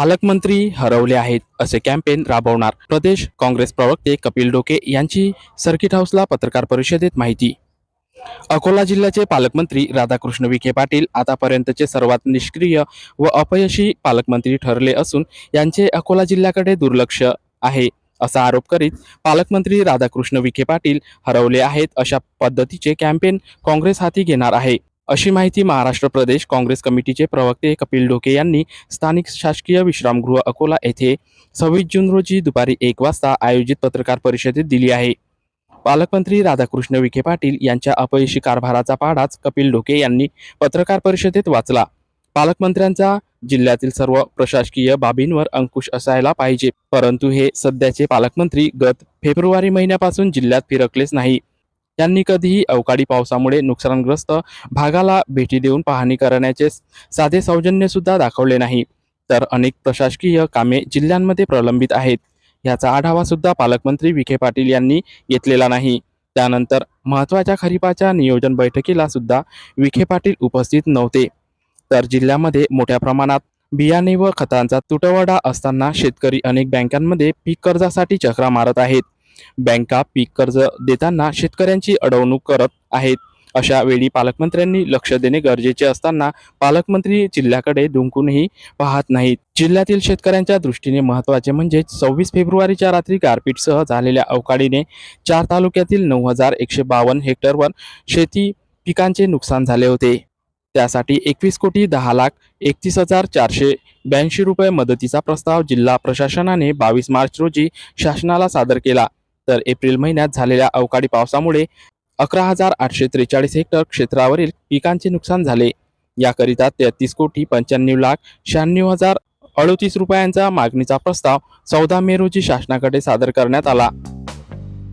पालकमंत्री हरवले आहेत असे कॅम्पेन राबवणार प्रदेश काँग्रेस प्रवक्ते कपिल डोके यांची सर्किट हाऊसला पत्रकार परिषदेत माहिती. अकोला जिल्ह्याचे पालकमंत्री राधाकृष्ण विखे पाटील आतापर्यंतचे सर्वात निष्क्रिय व अपयशी पालकमंत्री ठरले असून यांचे अकोला जिल्ह्याकडे दुर्लक्ष आहे असा आरोप करीत पालकमंत्री राधाकृष्ण विखे पाटील हरवले आहेत अशा पद्धतीचे कॅम्पेन काँग्रेस हाती घेणार आहे. अशी माहिती महाराष्ट्र प्रदेश काँग्रेस कमिटीचे प्रवक्ते कपिल डोके यांनी स्थानिक शासकीय विश्रामगृह अकोला येथे सव्वीस जून रोजी दुपारी एक वाजता आयोजित पत्रकार परिषदेत दिली आहे. पालकमंत्री राधाकृष्ण विखे पाटील यांच्या अपयशी कारभाराचा पाडाच कपिल डोके यांनी पत्रकार परिषदेत वाचला. पालकमंत्र्यांचा जिल्ह्यातील सर्व प्रशासकीय बाबींवर अंकुश असायला पाहिजे. परंतु हे सध्याचे पालकमंत्री गत फेब्रुवारी महिन्यापासून जिल्ह्यात फिरकलेच नाही. त्यांनी कधीही अवकाळी पावसामुळे नुकसानग्रस्त भागाला भेटी देऊन पाहणी करण्याचे साधे सौजन्य सुद्धा दाखवले नाही. तर अनेक प्रशासकीय कामे जिल्ह्यांमध्ये प्रलंबित आहेत. याचा आढावा सुद्धा पालकमंत्री विखे पाटील यांनी घेतलेला नाही. त्यानंतर महत्त्वाच्या खरीपाच्या नियोजन बैठकीला सुद्धा विखे पाटील उपस्थित नव्हते. तर जिल्ह्यामध्ये मोठ्या प्रमाणात बियाणे व खतांचा तुटवडा असताना शेतकरी अनेक बँकांमध्ये पीक कर्जासाठी चक्रा मारत आहेत. बँका पीक कर्ज देताना शेतकऱ्यांची अडवणूक करत आहेत. अशा वेळी पालकमंत्र्यांनी लक्ष देणे गरजेचे असताना पालकमंत्री जिल्ह्याकडे दुंकूनही पाहत नाहीत. जिल्ह्यातील शेतकऱ्यांच्या दृष्टीने महत्त्वाचे म्हणजे सव्वीस फेब्रुवारीच्या रात्री गारपीटसह झालेल्या अवकाळीने चार तालुक्यातील नऊ हजार एकशे बावन्न हेक्टरवर शेती पिकांचे नुकसान झाले होते. त्यासाठी एकवीस कोटी दहा लाख एकतीस हजार चारशे ब्याऐंशी रुपये मदतीचा प्रस्ताव जिल्हा प्रशासनाने बावीस मार्च रोजी शासनाला सादर केला. तर एप्रिल महिन्यात झालेल्या अवकाळी पावसामुळे अकरा हजार आठशे त्रेचाळीस हेक्टर क्षेत्रावरील पिकांचे नुकसान झाले. याकरिता तेहतीस कोटी पंच्याण्णव लाख शहाण्णव हजार अडतीस रुपयांचा मागणीचा प्रस्ताव चौदा मे रोजी शासनाकडे सादर करण्यात आला.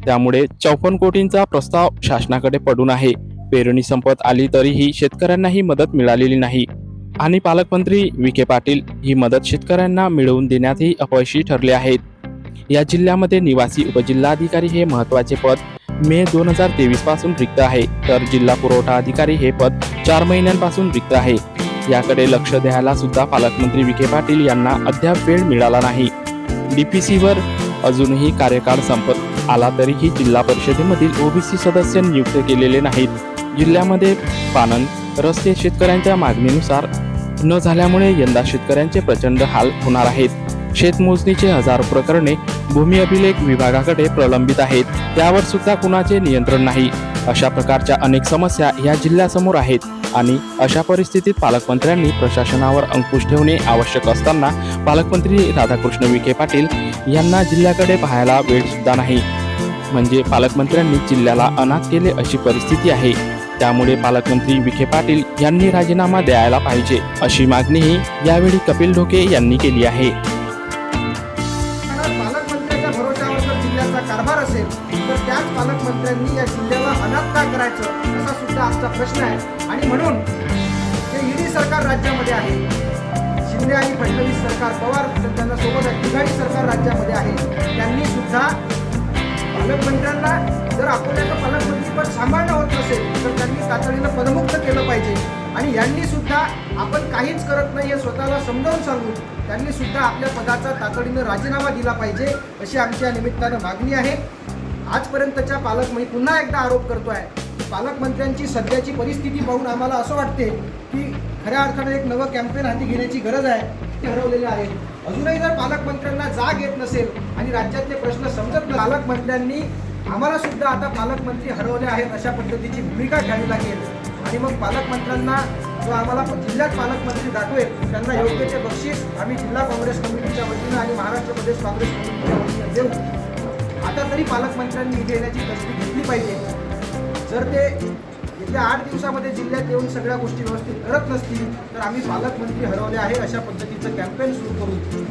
त्यामुळे चौपन्न कोटींचा प्रस्ताव शासनाकडे पडून आहे. पेरणी संपत आली तरीही शेतकऱ्यांनाही मदत मिळालेली नाही. आणि पालकमंत्री विखे पाटील ही मदत शेतकऱ्यांना मिळवून देण्यातही अपयशी ठरले आहेत. या जिल्ह्यामध्ये निवासी उपजिल्हाधिकारी हे महत्त्वाचे पद. मे दोन हजार तेवीसपासून रिक्त आहे. तर जिल्हा पुरवठा अधिकारी हे पद चार महिन्यांपासून रिक्त आहे. याकडे लक्ष द्यायला सुद्धा पालकमंत्री विखे पाटील यांना अद्याप वेळ मिळाला नाही. डीपीसीवर अजूनही कार्यकाळ संपत आला तरीही जिल्हा परिषदेमधील ओबीसी सदस्य नियुक्त केलेले नाहीत. जिल्ह्यामध्ये पानन रस्ते शेतकऱ्यांच्या मागणीनुसार न झाल्यामुळे यंदा शेतकऱ्यांचे प्रचंड हाल होणार आहेत. शेतमोजणीचे हजारो प्रकरणे भूमी अभिलेख विभागाकडे प्रलंबित आहेत. त्यावर सुद्धा कुणाचे नियंत्रण नाही. अशा प्रकारच्या अनेक समस्या या जिल्ह्यासमोर आहेत आणि अशा परिस्थितीत पालकमंत्र्यांनी प्रशासनावर अंकुश ठेवणे आवश्यक असताना पालकमंत्री राधाकृष्ण विखे पाटील यांना जिल्ह्याकडे पाहायला वेळ सुद्धा नाही. म्हणजे पालकमंत्र्यांनी जिल्ह्याला अनाथ केले अशी परिस्थिती आहे. त्यामुळे पालकमंत्री विखे पाटील यांनी राजीनामा द्यायला पाहिजे अशी मागणीही यावेळी कपिल ढोके यांनी केली आहे. जर पालकमंत्र्यांच्या भरोशावर जर जिल्ह्याचा कारभार असेल तर त्याच पालकमंत्र्यांनी या जिल्ह्याला अनाथ का करायचं असा सुद्धा आजचा प्रश्न आहे. आणि म्हणून हे ईडी सरकार राज्यामध्ये आहे. शिंदे आणि फडणवीस सरकार पवार त्यांना सोबत आहे. तिघाडी सरकार राज्यामध्ये आहे. त्यांनी सुद्धा पालकमंत्र्यांना जर आपल्याला पालकमंत्रीपद सांभाळणं होत नसेल तर त्यांनी तातडीनं पदमुक्त केलं पाहिजे. आणि यांनी सुद्धा आपण काहीच करत नाही हे स्वतःला समजावून सांगून त्यांनी सुद्धा आपल्या पदाचा तातडीनं राजीनामा दिला पाहिजे अशी आमच्या निमित्तानं मागणी आहे. आजपर्यंतच्या पालक पुन्हा एकदा आरोप करतो आहे पालकमंत्र्यांची सध्याची परिस्थिती पाहून आम्हाला असं वाटते की खऱ्या अर्थानं एक नवं कॅम्पेन हाती घेण्याची गरज आहे ते हरवलेले आहेत अजूनही जर पालकमंत्र्यांना जाग येत नसेल आणि राज्यातले प्रश्न समजत पालकमंत्र्यांनी आम्हाला सुद्धा आता पालकमंत्री हरवले आहेत अशा पद्धतीची भूमिका घ्यावी लागेल. आणि मग पालकमंत्र्यांना जो आम्हाला जिल्ह्यात पालकमंत्री दाखवेल त्यांना योग्य ते बक्षीस आम्ही जिल्हा काँग्रेस कमिटीच्या वतीनं आणि महाराष्ट्र प्रदेश काँग्रेस कमिटीच्या वतीनं देऊ. आता तरी पालकमंत्र्यांनी इथे येण्याची तसदी घेतली पाहिजे. जर ते येत्या आठ दिवसामध्ये जिल्ह्यात येऊन सगळ्या गोष्टी व्यवस्थित करत नसतील तर आम्ही पालकमंत्री हरवले आहे अशा पद्धतीचं कॅम्पेन सुरू करू.